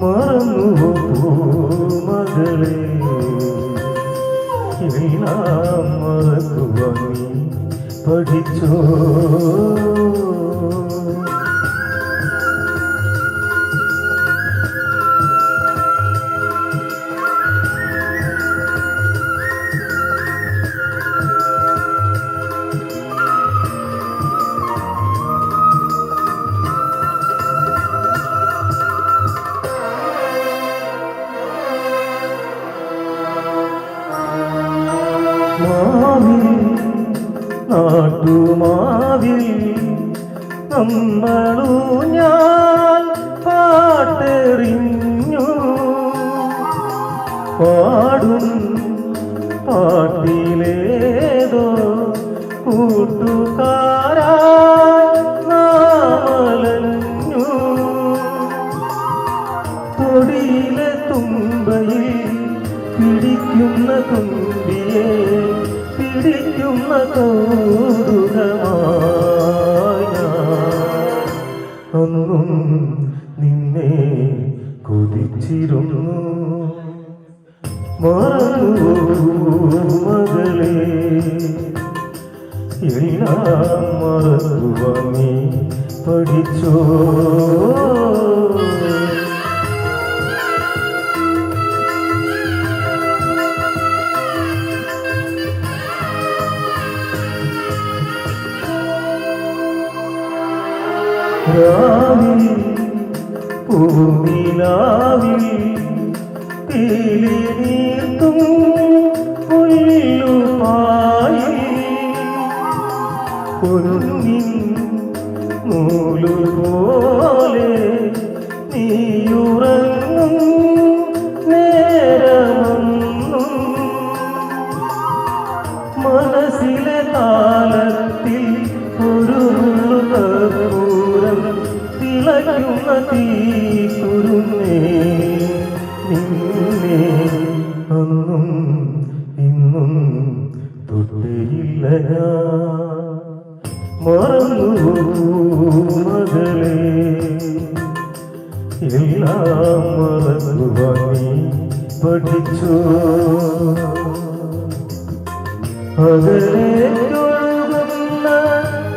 മറന്നു മകളെ. എല്ലാം മറക്കുവാൻ പഠിച്ചോ? മാവിൽ നാട്ടുമാവിൽ നമ്മളൂ ഞാൻ പാട്ടെറിഞ്ഞു. പാടും പാട്ടിലേതോ കൂട്ടുകാരാ പിടിക്കുന്ന തുമ്പിയെ പിടിക്കുന്ന കൗതുകമായ അന്നും നിന്നെ കൊതിച്ചിരുന്നു മറന്നു മകളെ എല്ലാം മറക്കുവാൻ നീ പഠിച്ചോ രാവിൽ പൂനിലാവിൽ നീർത്തും പുല്ലുമായി പൊന്നിൻ നൂലുപോലെ നീയുറങ്ങും നേരമൊന്നും മനസ്സിലെ താളത്തിൽ ഒരു തിളയ്ക്കുന്ന തീക്കുരുന്നേ നിന്നെ അന്നും ഇന്നും തൊട്ടേയില്ല മറന്നു മകളെ എല്ലാം മറക്കുവാൻ പഠിച്ചു അകലേക്കൊഴുകുന്ന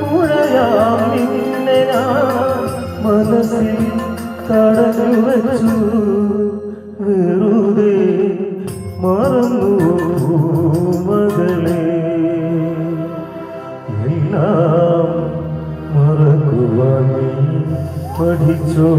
പുഴയാം കടകൾ വച്ചു വെറുതെ മറന്നു മകളെ എല്ലാം മറക്കുവാൻ പഠിച്ചോ